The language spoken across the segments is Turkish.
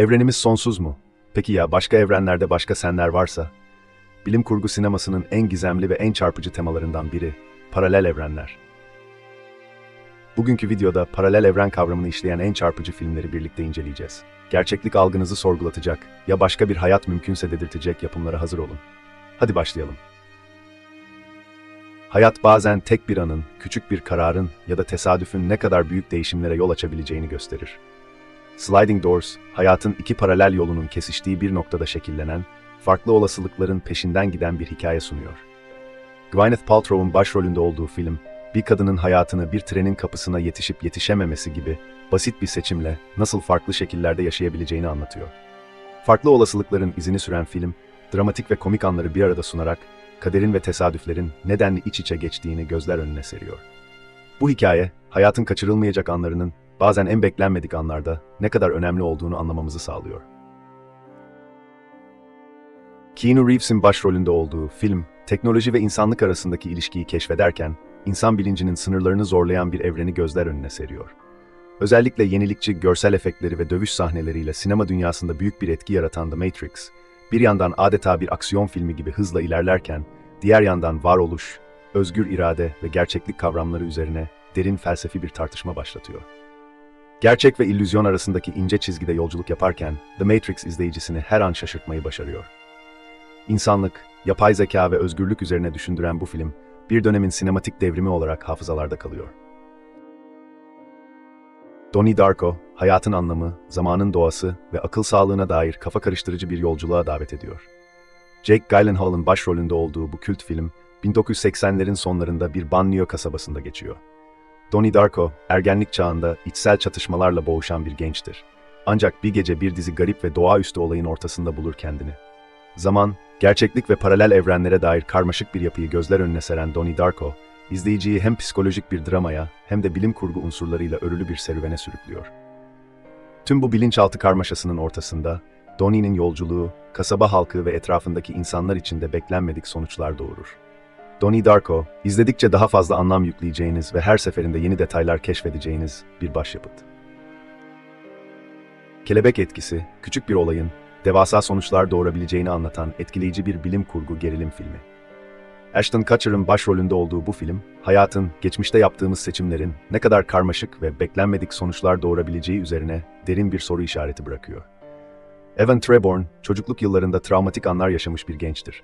Evrenimiz sonsuz mu? Peki ya başka evrenlerde başka senler varsa? Bilim kurgu sinemasının en gizemli ve en çarpıcı temalarından biri, paralel evrenler. Bugünkü videoda paralel evren kavramını işleyen en çarpıcı filmleri birlikte inceleyeceğiz. Gerçeklik algınızı sorgulatacak, ya başka bir hayat mümkünse dedirtecek yapımlara hazır olun. Hadi başlayalım. Hayat bazen tek bir anın, küçük bir kararın ya da tesadüfün ne kadar büyük değişimlere yol açabileceğini gösterir. Sliding Doors, hayatın iki paralel yolunun kesiştiği bir noktada şekillenen, farklı olasılıkların peşinden giden bir hikaye sunuyor. Gwyneth Paltrow'un başrolünde olduğu film, bir kadının hayatını bir trenin kapısına yetişip yetişememesi gibi basit bir seçimle nasıl farklı şekillerde yaşayabileceğini anlatıyor. Farklı olasılıkların izini süren film, dramatik ve komik anları bir arada sunarak kaderin ve tesadüflerin nedenli iç içe geçtiğini gözler önüne seriyor. Bu hikaye, hayatın kaçırılmayacak anlarının bazen en beklenmedik anlarda ne kadar önemli olduğunu anlamamızı sağlıyor. Keanu Reeves'in başrolünde olduğu film, teknoloji ve insanlık arasındaki ilişkiyi keşfederken, insan bilincinin sınırlarını zorlayan bir evreni gözler önüne seriyor. Özellikle yenilikçi görsel efektleri ve dövüş sahneleriyle sinema dünyasında büyük bir etki yaratan The Matrix, bir yandan adeta bir aksiyon filmi gibi hızla ilerlerken, diğer yandan varoluş, özgür irade ve gerçeklik kavramları üzerine derin felsefi bir tartışma başlatıyor. Gerçek ve illüzyon arasındaki ince çizgide yolculuk yaparken, The Matrix izleyicisini her an şaşırtmayı başarıyor. İnsanlık, yapay zeka ve özgürlük üzerine düşündüren bu film, bir dönemin sinematik devrimi olarak hafızalarda kalıyor. Donnie Darko, hayatın anlamı, zamanın doğası ve akıl sağlığına dair kafa karıştırıcı bir yolculuğa davet ediyor. Jake Gyllenhaal'ın başrolünde olduğu bu kült film, 1980'lerin sonlarında bir banliyö kasabasında geçiyor. Donnie Darko, ergenlik çağında içsel çatışmalarla boğuşan bir gençtir. Ancak bir gece bir dizi garip ve doğaüstü olayın ortasında bulur kendini. Zaman, gerçeklik ve paralel evrenlere dair karmaşık bir yapıyı gözler önüne seren Donnie Darko, izleyiciyi hem psikolojik bir dramaya hem de bilim kurgu unsurlarıyla örülü bir serüvene sürüklüyor. Tüm bu bilinçaltı karmaşasının ortasında, Donnie'nin yolculuğu, kasaba halkı ve etrafındaki insanlar için de beklenmedik sonuçlar doğurur. Donnie Darko, izledikçe daha fazla anlam yükleyeceğiniz ve her seferinde yeni detaylar keşfedeceğiniz bir başyapıt. Kelebek etkisi, küçük bir olayın, devasa sonuçlar doğurabileceğini anlatan etkileyici bir bilim kurgu gerilim filmi. Ashton Kutcher'ın başrolünde olduğu bu film, hayatın, geçmişte yaptığımız seçimlerin ne kadar karmaşık ve beklenmedik sonuçlar doğurabileceği üzerine derin bir soru işareti bırakıyor. Evan Treborn, çocukluk yıllarında travmatik anlar yaşamış bir gençtir.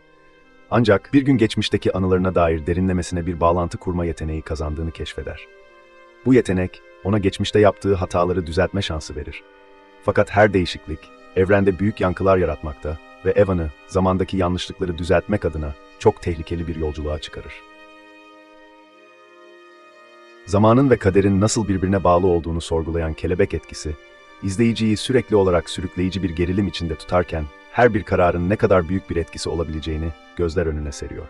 Ancak bir gün geçmişteki anılarına dair derinlemesine bir bağlantı kurma yeteneği kazandığını keşfeder. Bu yetenek, ona geçmişte yaptığı hataları düzeltme şansı verir. Fakat her değişiklik, evrende büyük yankılar yaratmakta ve Evan'ı zamandaki yanlışlıkları düzeltmek adına çok tehlikeli bir yolculuğa çıkarır. Zamanın ve kaderin nasıl birbirine bağlı olduğunu sorgulayan kelebek etkisi, izleyiciyi sürekli olarak sürükleyici bir gerilim içinde tutarken her bir kararın ne kadar büyük bir etkisi olabileceğini gözler önüne seriyor.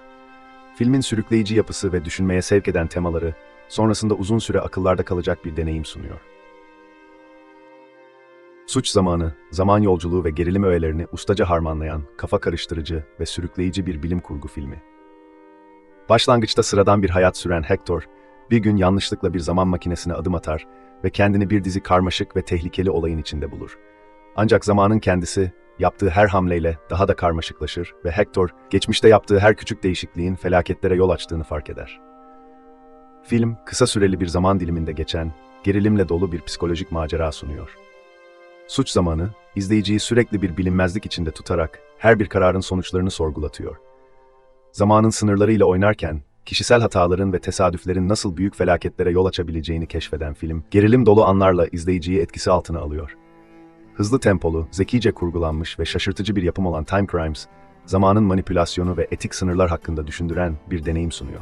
Filmin sürükleyici yapısı ve düşünmeye sevk eden temaları sonrasında uzun süre akıllarda kalacak bir deneyim sunuyor. Suç zamanı, zaman yolculuğu ve gerilim öğelerini ustaca harmanlayan, kafa karıştırıcı ve sürükleyici bir bilim kurgu filmi. Başlangıçta sıradan bir hayat süren Hector, bir gün yanlışlıkla bir zaman makinesine adım atar ve kendini bir dizi karmaşık ve tehlikeli olayın içinde bulur. Ancak zamanın kendisi, yaptığı her hamleyle daha da karmaşıklaşır ve Hector, geçmişte yaptığı her küçük değişikliğin felaketlere yol açtığını fark eder. Film, kısa süreli bir zaman diliminde geçen, gerilimle dolu bir psikolojik macera sunuyor. Suç zamanı, izleyiciyi sürekli bir bilinmezlik içinde tutarak her bir kararın sonuçlarını sorgulatıyor. Zamanın sınırlarıyla oynarken, kişisel hataların ve tesadüflerin nasıl büyük felaketlere yol açabileceğini keşfeden film, gerilim dolu anlarla izleyiciyi etkisi altına alıyor. Hızlı tempolu, zekice kurgulanmış ve şaşırtıcı bir yapım olan Time Crimes, zamanın manipülasyonu ve etik sınırlar hakkında düşündüren bir deneyim sunuyor.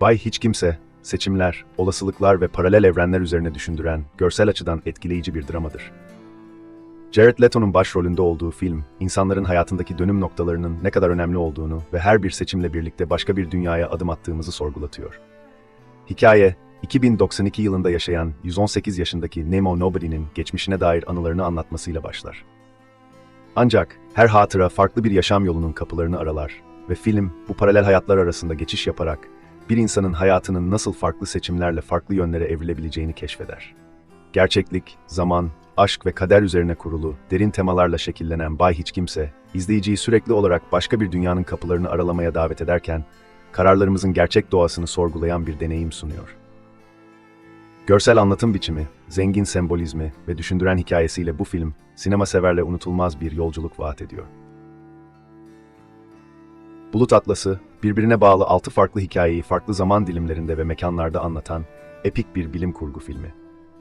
Bay Hiç Kimse, seçimler, olasılıklar ve paralel evrenler üzerine düşündüren, görsel açıdan etkileyici bir dramadır. Jared Leto'nun başrolünde olduğu film, insanların hayatındaki dönüm noktalarının ne kadar önemli olduğunu ve her bir seçimle birlikte başka bir dünyaya adım attığımızı sorgulatıyor. Hikaye, 2092 yılında yaşayan 118 yaşındaki Nemo Nobody'nin geçmişine dair anılarını anlatmasıyla başlar. Ancak her hatıra farklı bir yaşam yolunun kapılarını aralar ve film bu paralel hayatlar arasında geçiş yaparak bir insanın hayatının nasıl farklı seçimlerle farklı yönlere evrilebileceğini keşfeder. Gerçeklik, zaman, aşk ve kader üzerine kurulu, derin temalarla şekillenen Bay Hiç Kimse, izleyiciyi sürekli olarak başka bir dünyanın kapılarını aralamaya davet ederken, kararlarımızın gerçek doğasını sorgulayan bir deneyim sunuyor. Görsel anlatım biçimi, zengin sembolizmi ve düşündüren hikayesiyle bu film, sinema severle unutulmaz bir yolculuk vaat ediyor. Bulut Atlası, birbirine bağlı altı farklı hikayeyi farklı zaman dilimlerinde ve mekanlarda anlatan epik bir bilim kurgu filmi.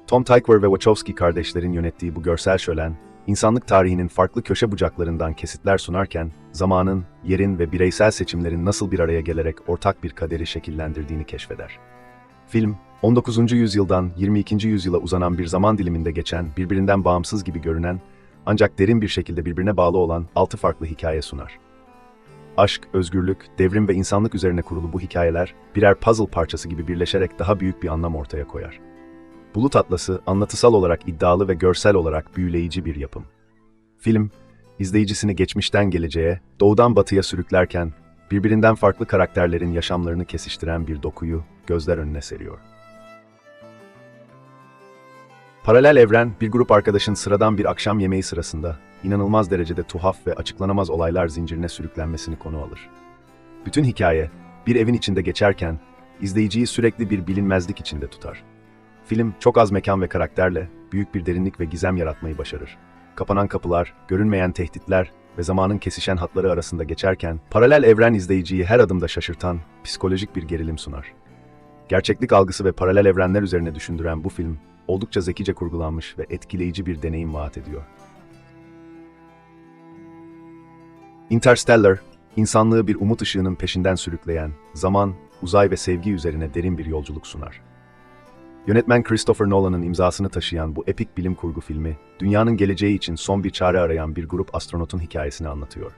Tom Tykwer ve Wachowski kardeşlerin yönettiği bu görsel şölen, insanlık tarihinin farklı köşe bucaklarından kesitler sunarken, zamanın, yerin ve bireysel seçimlerin nasıl bir araya gelerek ortak bir kaderi şekillendirdiğini keşfeder. Film, 19. yüzyıldan 22. yüzyıla uzanan bir zaman diliminde geçen, birbirinden bağımsız gibi görünen, ancak derin bir şekilde birbirine bağlı olan altı farklı hikaye sunar. Aşk, özgürlük, devrim ve insanlık üzerine kurulu bu hikayeler, birer puzzle parçası gibi birleşerek daha büyük bir anlam ortaya koyar. Bulut Atlası, anlatısal olarak iddialı ve görsel olarak büyüleyici bir yapım. Film, izleyicisini geçmişten geleceğe, doğudan batıya sürüklerken, birbirinden farklı karakterlerin yaşamlarını kesiştiren bir dokuyu gözler önüne seriyor. Paralel evren, bir grup arkadaşın sıradan bir akşam yemeği sırasında inanılmaz derecede tuhaf ve açıklanamaz olaylar zincirine sürüklenmesini konu alır. Bütün hikaye, bir evin içinde geçerken, izleyiciyi sürekli bir bilinmezlik içinde tutar. Film, çok az mekan ve karakterle, büyük bir derinlik ve gizem yaratmayı başarır. Kapanan kapılar, görünmeyen tehditler ve zamanın kesişen hatları arasında geçerken, paralel evren izleyiciyi her adımda şaşırtan, psikolojik bir gerilim sunar. Gerçeklik algısı ve paralel evrenler üzerine düşündüren bu film, oldukça zekice kurgulanmış ve etkileyici bir deneyim vaat ediyor. Interstellar, insanlığı bir umut ışığının peşinden sürükleyen, zaman, uzay ve sevgi üzerine derin bir yolculuk sunar. Yönetmen Christopher Nolan'ın imzasını taşıyan bu epik bilim kurgu filmi, dünyanın geleceği için son bir çare arayan bir grup astronotun hikayesini anlatıyor.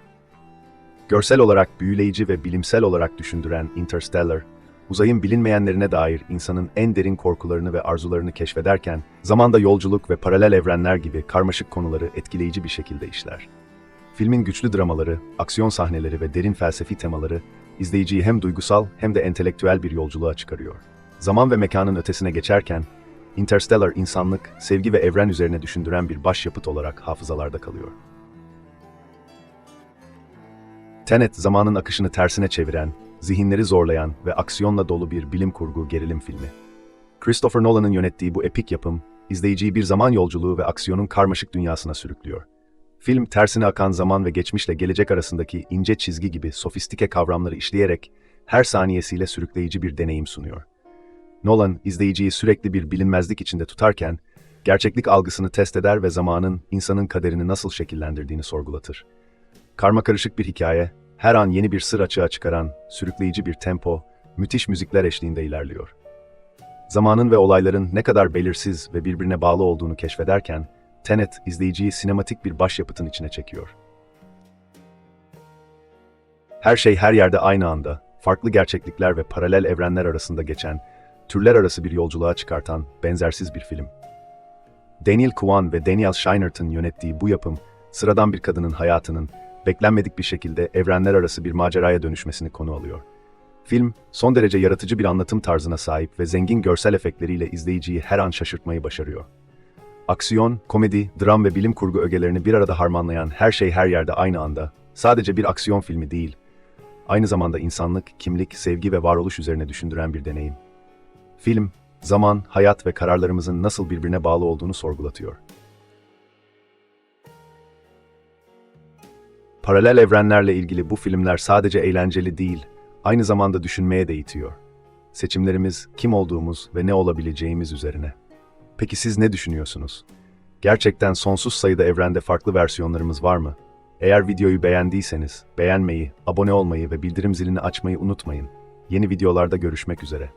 Görsel olarak büyüleyici ve bilimsel olarak düşündüren Interstellar, uzayın bilinmeyenlerine dair insanın en derin korkularını ve arzularını keşfederken, zamanda yolculuk ve paralel evrenler gibi karmaşık konuları etkileyici bir şekilde işler. Filmin güçlü dramaları, aksiyon sahneleri ve derin felsefi temaları, izleyiciyi hem duygusal hem de entelektüel bir yolculuğa çıkarıyor. Zaman ve mekanın ötesine geçerken, Interstellar insanlık, sevgi ve evren üzerine düşündüren bir başyapıt olarak hafızalarda kalıyor. Tenet, zamanın akışını tersine çeviren, zihinleri zorlayan ve aksiyonla dolu bir bilim kurgu gerilim filmi. Christopher Nolan'ın yönettiği bu epik yapım, izleyiciyi bir zaman yolculuğu ve aksiyonun karmaşık dünyasına sürüklüyor. Film, tersine akan zaman ve geçmişle gelecek arasındaki ince çizgi gibi sofistike kavramları işleyerek her saniyesiyle sürükleyici bir deneyim sunuyor. Nolan, izleyiciyi sürekli bir bilinmezlik içinde tutarken, gerçeklik algısını test eder ve zamanın insanın kaderini nasıl şekillendirdiğini sorgulatır. Karma karışık bir hikaye, her an yeni bir sır açığa çıkaran, sürükleyici bir tempo, müthiş müzikler eşliğinde ilerliyor. Zamanın ve olayların ne kadar belirsiz ve birbirine bağlı olduğunu keşfederken, Tenet izleyiciyi sinematik bir başyapıtın içine çekiyor. Her şey her yerde aynı anda, farklı gerçeklikler ve paralel evrenler arasında geçen, türler arası bir yolculuğa çıkartan benzersiz bir film. Daniel Kwan ve Daniel Scheinert'ın yönettiği bu yapım, sıradan bir kadının hayatının, beklenmedik bir şekilde evrenler arası bir maceraya dönüşmesini konu alıyor. Film, son derece yaratıcı bir anlatım tarzına sahip ve zengin görsel efektleriyle izleyiciyi her an şaşırtmayı başarıyor. Aksiyon, komedi, dram ve bilim kurgu ögelerini bir arada harmanlayan her şey her yerde aynı anda, sadece bir aksiyon filmi değil, aynı zamanda insanlık, kimlik, sevgi ve varoluş üzerine düşündüren bir deneyim. Film, zaman, hayat ve kararlarımızın nasıl birbirine bağlı olduğunu sorgulatıyor. Paralel evrenlerle ilgili bu filmler sadece eğlenceli değil, aynı zamanda düşünmeye de itiyor. Seçimlerimiz, kim olduğumuz ve ne olabileceğimiz üzerine. Peki siz ne düşünüyorsunuz? Gerçekten sonsuz sayıda evrende farklı versiyonlarımız var mı? Eğer videoyu beğendiyseniz, beğenmeyi, abone olmayı ve bildirim zilini açmayı unutmayın. Yeni videolarda görüşmek üzere.